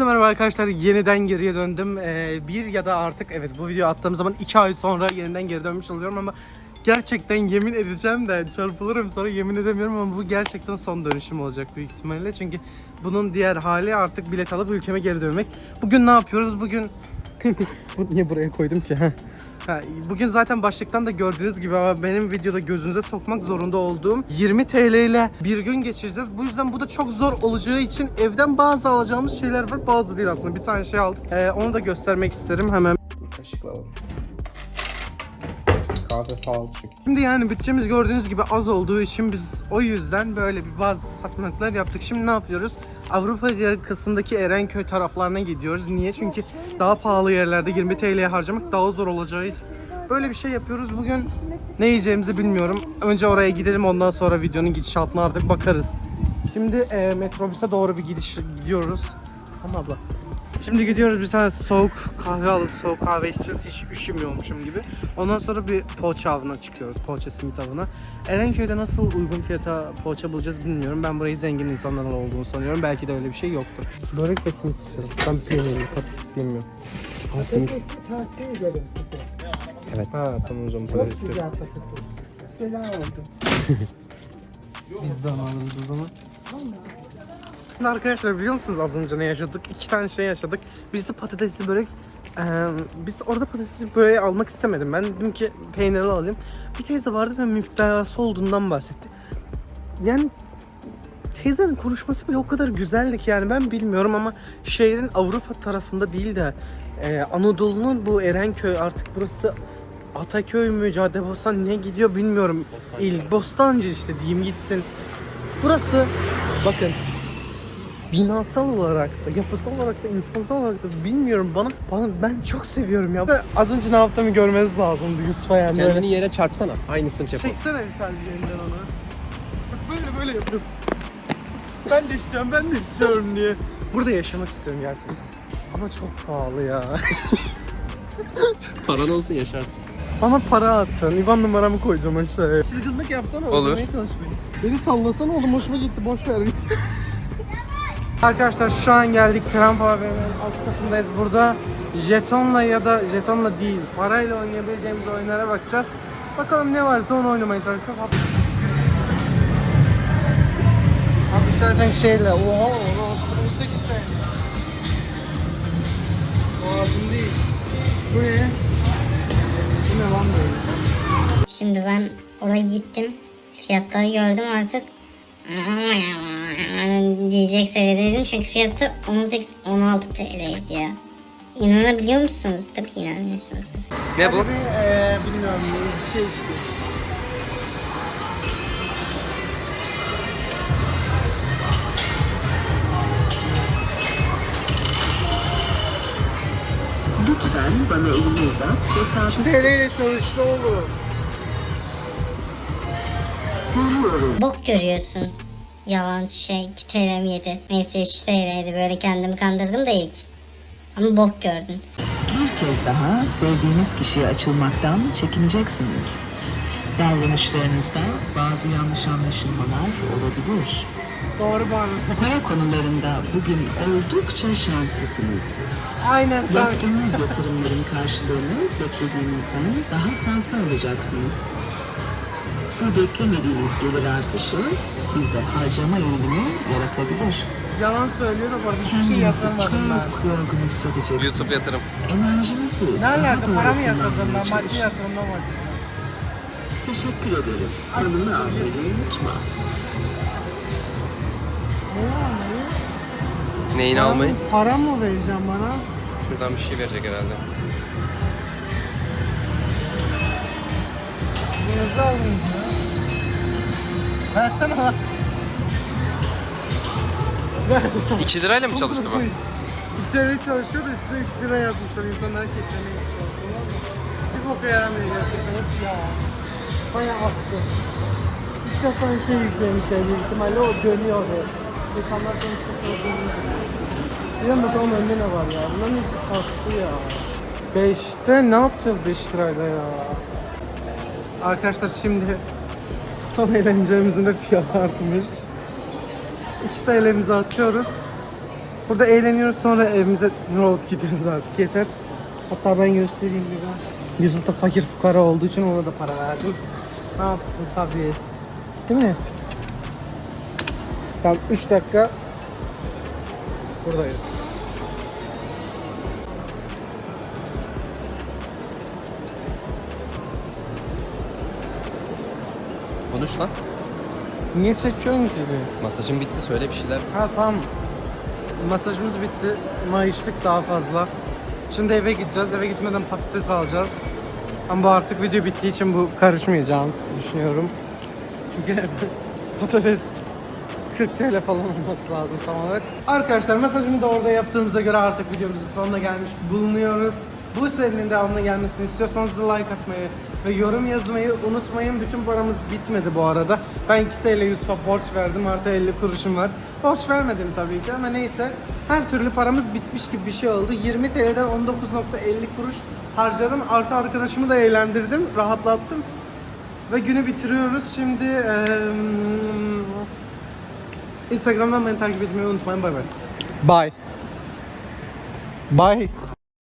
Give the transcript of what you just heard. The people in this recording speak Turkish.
Hepinize merhaba arkadaşlar. Yeniden geriye döndüm. Ee, bir ya da artık evet bu video attığım zaman iki ay sonra yeniden geri dönmüş oluyorum ama gerçekten yemin edeceğim de çarpılırım sonra yemin edemiyorum ama bu gerçekten son dönüşüm olacak büyük ihtimalle. Çünkü bunun diğer hali artık bilet alıp ülkeme geri dönmek. Bugün ne yapıyoruz? Bugün bu niye buraya koydum ki? Ha, bugün zaten başlıktan da gördüğünüz gibi ama benim videoda gözünüze sokmak zorunda olduğum 20 TL ile bir gün geçireceğiz. Bu yüzden bu da çok zor olacağı için evden bazı alacağımız şeyler var. Bazı değil aslında. Bir tane şey aldık. Ee, onu da göstermek isterim hemen. Kaşıkla alalım. Kahve pahalı çünkü. Şimdi yani bütçemiz gördüğünüz gibi az olduğu için biz o yüzden böyle bir bazı saçmalıklar yaptık. Şimdi ne yapıyoruz? Avrupa yakasındaki Erenköy taraflarına gidiyoruz. Niye? Çünkü daha pahalı yerlerde 20 TL'ye harcamak daha zor olacağı. Böyle bir şey yapıyoruz. Bugün ne yiyeceğimizi bilmiyorum. Önce oraya gidelim ondan sonra videonun gidişatına artık bakarız. Şimdi e, metrobüse doğru bir gidiş gidiyoruz. Tamam abla. Şimdi gidiyoruz bir tane soğuk kahve alıp soğuk kahve içeceğiz. Hiç üşümüyormuşum gibi. Ondan sonra bir poğaça avına çıkıyoruz. Poğaça simit avına. Erenköy'de nasıl uygun fiyata poğaça bulacağız bilmiyorum. Ben burayı zengin insanların olduğunu sanıyorum. Belki de öyle bir şey yoktur. Börek ve simit istiyorum. Ben peynirli patates yemiyorum. Simit. Size. Evet. Ha tamam o zaman Çok patates güzel istiyorum. patates. Selam oldu. Biz de alırız o zaman. Şimdi arkadaşlar biliyor musunuz az önce ne yaşadık? İki tane şey yaşadık. Birisi patatesli börek. Ee, biz orada patatesli böreği almak istemedim. Ben dedim ki peynirli alayım. Bir teyze vardı ve müptelası olduğundan bahsetti. Yani teyzenin konuşması bile o kadar güzeldi ki yani ben bilmiyorum ama şehrin Avrupa tarafında değil de e, Anadolu'nun bu Erenköy artık burası Ataköy mü Caddebostan ne gidiyor bilmiyorum. İl Bostancı işte diyeyim gitsin. Burası bakın binasal olarak da yapısal olarak da insansal olarak da bilmiyorum bana, bana ben çok seviyorum ya. Az önce ne yaptığımı görmeniz lazımdı Yusuf'a yani böyle. Kendini yere çarpsana. Aynısını yapalım. Çeksene bir tane yerinden onu. Bak böyle böyle yapıyorum. Ben de istiyorum, ben de istiyorum diye. Burada yaşamak istiyorum gerçekten. Ama çok pahalı ya. Paran olsun yaşarsın. Bana para attın. İvan numaramı koyacağım aşağıya. Çılgınlık yapsana. Olur. Beni sallasana oğlum hoşuma gitti. Boş ver. Arkadaşlar şu an geldik Selam AVM'nin alt katındayız. Burada jetonla ya da jetonla değil parayla oynayabileceğimiz oyunlara bakacağız. Bakalım ne varsa onu oynamaya çalışacağız. Abi istersen şeyle. Oha oha 18 tane. Oha bu değil. Bu ne? Bu ne lan böyle? Şimdi ben oraya gittim. Fiyatları gördüm artık. Diyecek seviyedeydim çünkü fiyatı 18-16 TL'ydi ya. İnanabiliyor musunuz? Tabii ki inanmıyorsunuzdur. Ne bu? Hadi bir, eee, bilmiyorum bir şey işte. Lütfen bana elini uzat ve saat Şimdi ile çalıştı oğlum. Bok görüyorsun. Yalan şey 2 TL mi yedi? Neyse 3 TL'ydi böyle kendimi kandırdım da ilk. Ama bok gördün. Bir kez daha sevdiğiniz kişiye açılmaktan çekineceksiniz. Davranışlarınızda bazı yanlış anlaşılmalar olabilir. Doğru bu arada. Para konularında bugün oldukça şanslısınız. Aynen. Yaptığınız yatırımların karşılığını beklediğinizden daha fazla alacaksınız. Bu beklemediğiniz gelir artışı sizde harcama eğilimi yaratabilir. Yalan söylüyor da bu arada hiçbir şey Kendinizi yatırmadım ben. çok yorgun hissedeceksiniz. YouTube yatırım. Enerjinizi Ne daha alaka doğru para mı yatırdım ben kullanmaya maddi çalışın. yatırımdan bahsediyorum. Teşekkür ederim. Yanına almayı unutma. Ne ne? Neyini mı- almayın? Para mı vereceğim bana? Şuradan bir şey verecek herhalde. Yazı ya. Versene lan. 2 lirayla mı çalıştı bu? İki sene çalışıyor da üstüne 3 lira yazmışlar. İnsanlar keklemeye çalışıyorlar. Bir boka yaramıyor gerçekten hepsi ya. Bayağı attı. İş yapan şey yüklemişler büyük ihtimalle o dönüyor oraya. İnsanlar konuşuyor dönüyor. Biliyorum bakalım önünde ne var ya. Bunların hepsi kalktı ya. 5'te ne yapacağız 5 lirayla ya? Arkadaşlar şimdi son eğlencemizin de fiyatı artmış. 2 TL'mizi atıyoruz. Burada eğleniyoruz sonra evimize ne olup gidiyoruz artık yeter. Hatta ben göstereyim bir ben. Yusuf da fakir fukara olduğu için ona da para verdim. Ne yapsın Sabriye? Değil mi? Tam 3 dakika buradayız. Konuş lan. Niye çekiyorsun ki? Masajın bitti söyle bir şeyler. Ha tamam. Masajımız bitti. Mayıştık daha fazla. Şimdi eve gideceğiz. Eve gitmeden patates alacağız. Ama bu artık video bittiği için bu karışmayacağım düşünüyorum. Çünkü patates 40 TL falan olması lazım tam olarak. Arkadaşlar mesajımı da orada yaptığımıza göre artık videomuzun sonuna gelmiş bulunuyoruz. Bu serinin devamına gelmesini istiyorsanız da like atmayı ve yorum yazmayı unutmayın. Bütün paramız bitmedi bu arada. Ben 2 TL Yusuf'a borç verdim artı 50 kuruşum var. Borç vermedim tabii ki ama neyse. Her türlü paramız bitmiş gibi bir şey oldu. 20 TL'den 19.50 kuruş harcadım. Artı arkadaşımı da eğlendirdim, rahatlattım. Ve günü bitiriyoruz. Şimdi eee Instagram'dan beni takip etmeyi unutmayın. Bay bay. Bye. Bye.